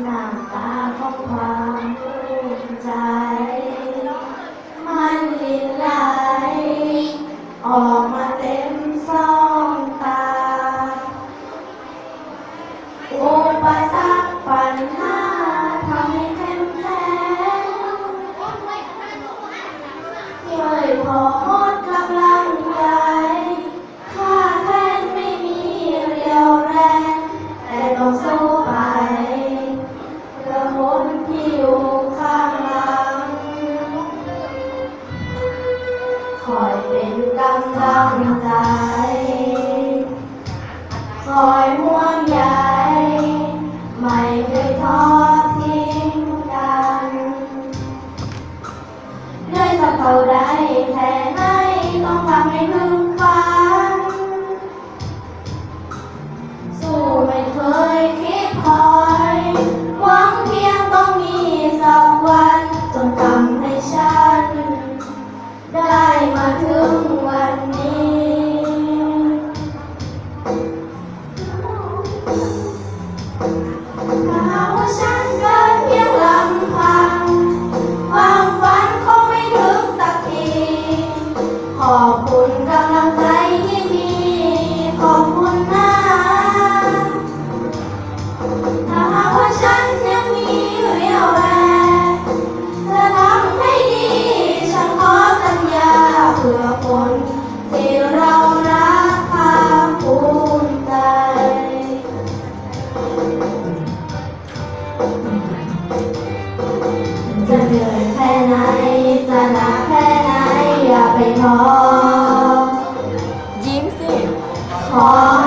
หน้าตาของความรู้ใจ มันลินลา อยม่วงใหไม่เคยทอดทิ้งกันได้สักเท่าไรแค่ไหนต้องทำให้พึงฟ้า ขอบคุณกำลังใจที่มีขอบคุณ ไปขอยิ้มสิขอ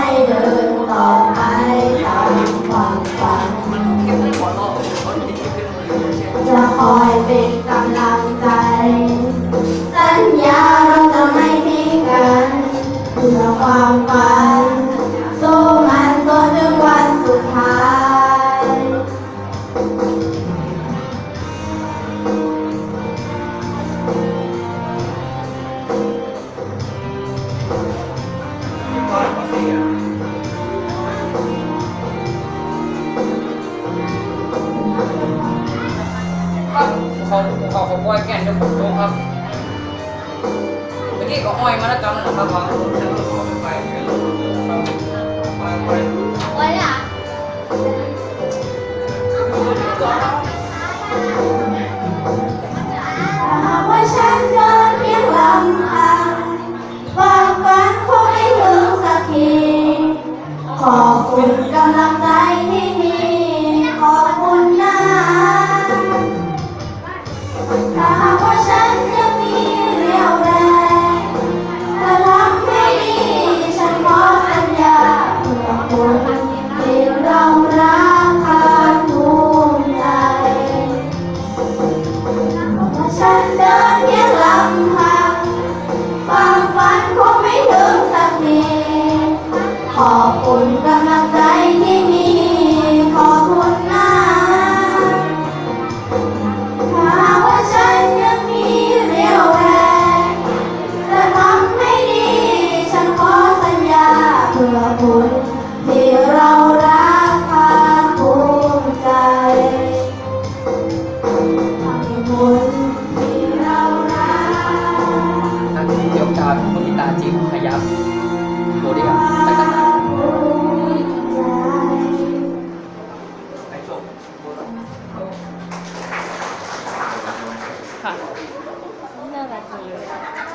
เขาเขาเขาบอยแก่นเดี๋ยวผมลงครับเมื่อกี้ก็อ้อยมาแล้วจำนะครับวาไอะว่าฉันเดินเพียงลำพังความฝันคงไม่ถึงสักที ขอบคุณกำลังใจที่ จิ้มขยับโบดีครับไปกันค่ะน่ารักจังเ